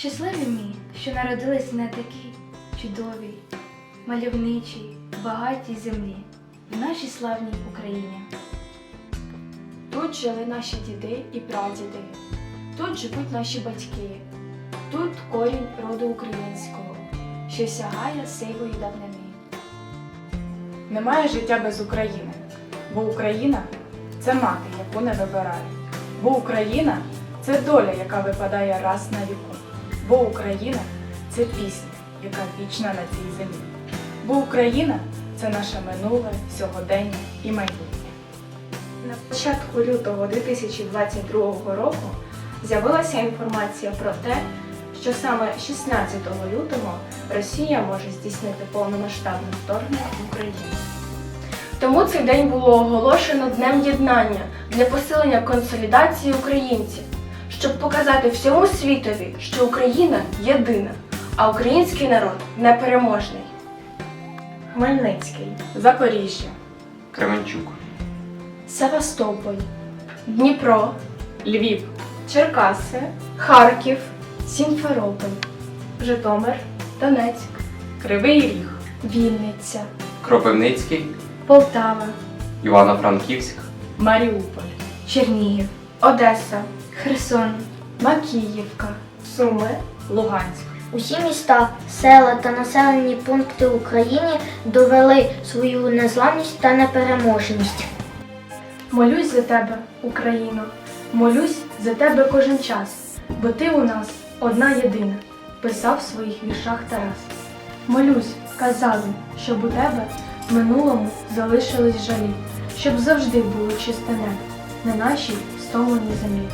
Щасливі ми, що народились на такій чудовій, мальовничій, багатій землі, в нашій славній Україні. Тут жили наші діди і прадіди, тут живуть наші батьки, тут корінь роду українського, що сягає сивої давнини. Немає життя без України, бо Україна це мати, яку не вибирає. Бо Україна це доля, яка випадає раз на віку. Бо Україна це пісня, яка вічна на цій землі. Бо Україна це наше минуле, сьогодення і майбутнє. На початку лютого 2022 року з'явилася інформація про те, що саме 16 лютого Росія може здійснити повномасштабне вторгнення в Україну. Тому цей день було оголошено Днем Єднання для посилення консолідації українців, щоб показати всьому світові, що Україна єдина, а український народ непереможний. Хмельницький, Запоріжжя, Кременчук, Севастополь, Дніпро, Львів, Черкаси, Харків, Сімферополь, Житомир, Донецьк, Кривий Ріг, Вінниця, Кропивницький, Полтава, Івано-Франківськ, Маріуполь, Чернігів, Одеса, Херсон, Макіївка, Суми, Луганськ. Усі міста, села та населені пункти України довели свою незламність та непереможність. Молюсь за тебе, Україно, молюсь за тебе кожен час, бо ти у нас одна єдина, писав в своїх віршах Тарас. Молюсь, казали, щоб у тебе в минулому залишились жалі, щоб завжди було чисте небо на нашій стомленій землі.